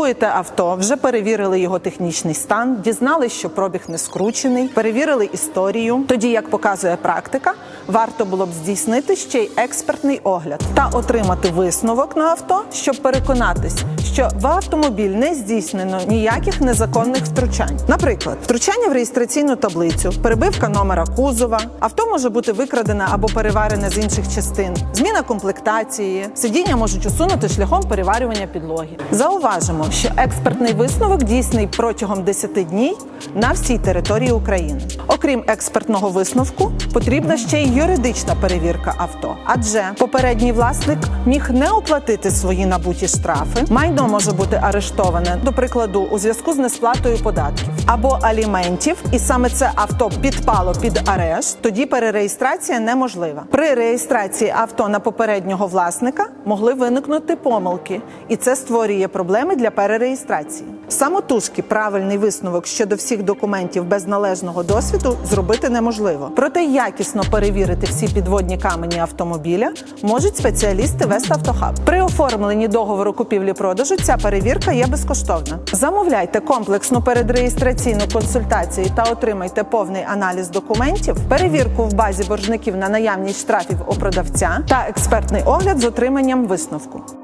Купуєте авто, вже перевірили його технічний стан, дізналися, що пробіг не скручений, перевірили історію. Тоді, як показує практика, варто було б здійснити ще й експертний огляд та отримати висновок на авто, щоб переконатись, що в автомобіль не здійснено ніяких незаконних втручань. Наприклад, втручання в реєстраційну таблицю, перебивка номера кузова, авто може бути викрадене або переварене з інших частин, зміна комплектації, сидіння можуть усунути шляхом переварювання підлоги. Зауважимо, що експертний висновок дійсний протягом 10 днів на всій території України. Окрім експертного висновку, потрібна ще й юридична перевірка авто, адже попередній власник міг не оплатити свої набуті штрафи, майно може бути арештоване, до прикладу, у зв'язку з несплатою податків або аліментів, і саме це авто підпало під арешт. Тоді перереєстрація неможлива. При реєстрації авто на попереднього власника могли виникнути помилки, і це створює проблеми для перереєстрації. Самотужки правильний висновок щодо всіх документів без належного досвіду зробити неможливо. Проте якісно перевірити всі підводні камені автомобіля можуть спеціалісти Веставтохаб. При оформленні договору купівлі-продажу ця перевірка є безкоштовна. Замовляйте комплексну передреєстраційну консультацію та отримайте повний аналіз документів, перевірку в базі боржників на наявність штрафів у продавця та експертний огляд з отриманням висновку.